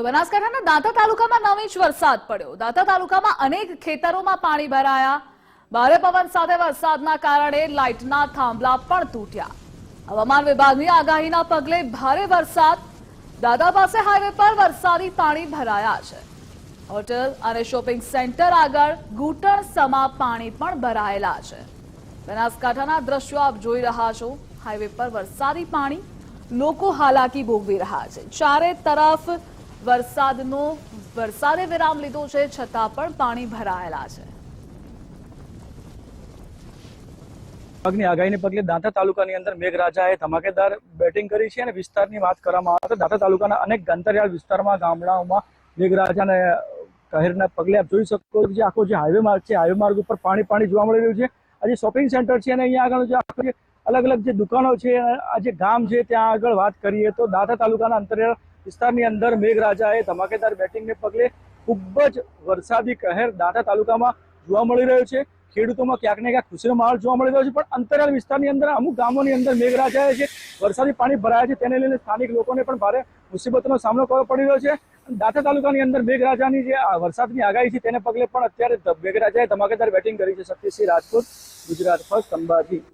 તો બનાસકાંઠાના દાંતા તાલુકામાં નવ ઇંચ વરસાદ પડ્યો. દાંતા તાલુકામાં અનેક ખેતરોમાં પાણી ભરાયા. ભારે પવન સાથે વરસાદના કારણે લાઇટના થાંભલા પણ તૂટ્યા. હવામાન વિભાગની આગાહીના પગલે ભારે વરસાદ. દાદા પાસે હાઈવે પર વરસાદી પાણી ભરાયા છે. હોટેલ અને શોપિંગ સેન્ટર આગળ ઘૂંટણ સમા પાણી પણ ભરાયેલા છે. બનાસકાંઠાના દ્રશ્યો આપ જોઈ રહ્યા છો. હાઈવે પર વરસાદી પાણી લોકો હાલાકી ભોગવી રહ્યા છે. ચારે તરફ વરસાદનો, વરસાદે વિરામ લીધો છે, છતાં પણ પાણી ભરાયેલા છે. વિભાગની આગાહીને પગલે દાંતા તાલુકાની અંદર મેઘરાજાએ ધમાકેદાર બેટિંગ કરી છે અને વિસ્તારની વાત કરવામાં આવે તો દાંતા તાલુકાના અનેક અંતરિયાળ વિસ્તારમાં, ગામડાઓમાં મેઘરાજાને કહેરના પગલે આપ જોઈ શકો જે આખો જે હાઈવે માર્ગ છે હાઈવે માર્ગ ઉપર પાણી પાણી જોવા મળી રહ્યું છે. આ જે શોપિંગ સેન્ટર છે અને અહીંયા આગળ જે આખો અલગ અલગ જે દુકાનો છે, આ જે ગામ છે, ત્યાં આગળ વાત કરીએ તો દાંતા તાલુકાના અંતરિયાળ વિસ્તારની અંદર મેઘરાજાએ ધમાકેદાર બેટિંગને પગલે ખૂબ જ વરસાદી કહેર દાંતા તાલુકામાં જોવા મળી રહ્યો છે. ખેડૂતોમાં ક્યાંક ને ક્યાંક ખુશીનો માહોલ જોવા મળી રહ્યો છે, પણ અંતરિયાળ વિસ્તારની અંદર અમુક ગામોની અંદર મેઘરાજાએ જે વરસાદી પાણી ભરાયા છે, તેને લઈને સ્થાનિક લોકોને પણ ભારે મુસીબતનો સામનો કરવો પડી રહ્યો છે. દાંતા તાલુકાની અંદર મેઘરાજાની જે વરસાદની આગાહી છે, તેને પગલે પણ અત્યારે મેઘરાજાએ ધમાકેદાર બેટિંગ કરી છે, સત્યસિંહ રાજપૂત, ગુજરાત ફર્સ્ટ અંબાજી.